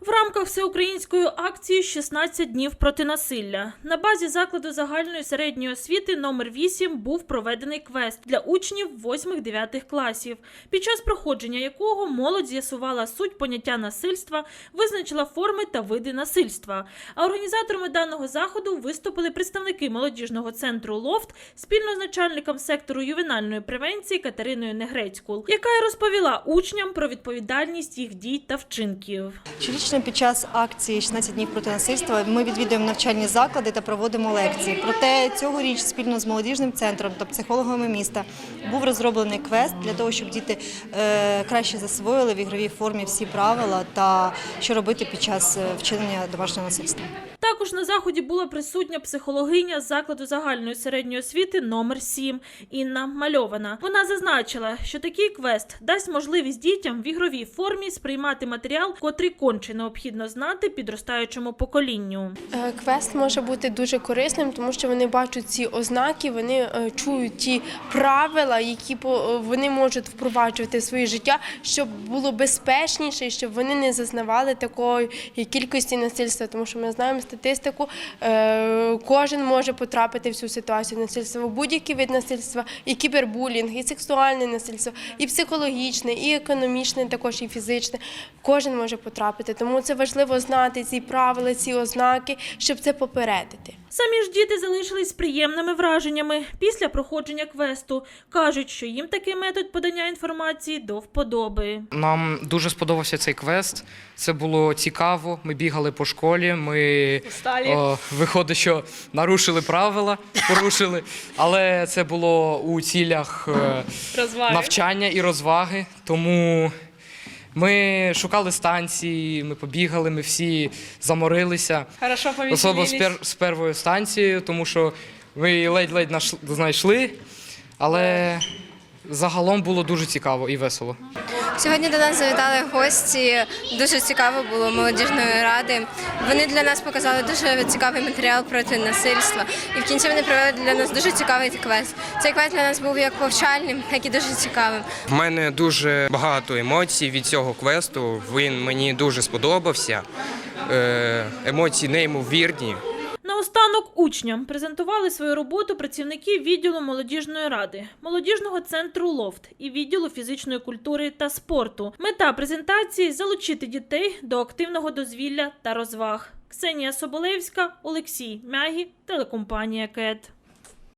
В рамках всеукраїнської акції «16 днів проти насилля на базі закладу загальної середньої освіти номер 8 був проведений квест для учнів 8-9 класів, під час проходження якого молодь з'ясувала суть поняття насильства, визначила форми та види насильства. А організаторами даного заходу виступили представники молодіжного центру Лофт спільно з начальником сектору ювенальної превенції Катериною Негрецькул, яка розповіла учням про відповідальність їх дій та вчинків. Щорічно під час акції «16 днів проти насильства ми відвідуємо навчальні заклади та проводимо лекції. Проте цьогоріч спільно з молодіжним центром та психологами міста був розроблений квест для того, щоб діти е, краще засвоїли в ігровій формі всі правила та що робити під час е, вчинення домашнього насильства. Також на заході була присутня психологиня з закладу загальної середньої освіти номер 7 Інна Мальована. Вона зазначила, що такий квест дасть можливість дітям в ігровій формі сприймати матеріал, котрий конче необхідно знати підростаючому поколінню. Е, Квест може бути дуже корисним, тому що вони бачать ці ознаки, вони е, чують ті правила, які по- вони можуть впроваджувати в своє життя, щоб було безпечніше, щоб вони не зазнавали такої кількості насильства. Тому що ми знаємо статистику, е, кожен може потрапити в цю ситуацію насильства, будь-який вид насильства, і кібербулінг, і сексуальне насильство, і психологічне, і економічне, також і фізичне. Кожен може потрапити. Тому це важливо знати ці правила, ці ознаки, щоб це попередити. Самі ж діти залишились з приємними враженнями після проходження квесту. кажуть, що їм такий метод подання інформації до вподоби. Нам дуже сподобався цей квест. Це було цікаво. Ми бігали по школі. Ми о, виходить, що нарушили правила, порушили, але це було у цілях е, навчання і розваги. Тому ми шукали станції, ми побігали, ми всі заморилися. Хорошо Особливо з, пер, з першою станцією, тому що ми ледь-ледь наш- знайшли, але загалом було дуже цікаво і весело. Сьогодні до нас завітали гості. Дуже цікаво було молодіжної ради. Вони для нас показали дуже цікавий матеріал проти насильства. І в кінці вони провели для нас дуже цікавий квест. Цей квест для нас був як повчальним, так і дуже цікавим. В мене дуже багато емоцій від цього квесту. Він мені дуже сподобався. Е, Емоції неймовірні. Наостанок учням презентували свою роботу працівники відділу молодіжної ради, молодіжного центру Лофт і відділу фізичної культури та спорту. Мета презентації залучити дітей до активного дозвілля та розваг. Ксенія Соболевська, Олексій Мягі, телекомпанія КЕТ.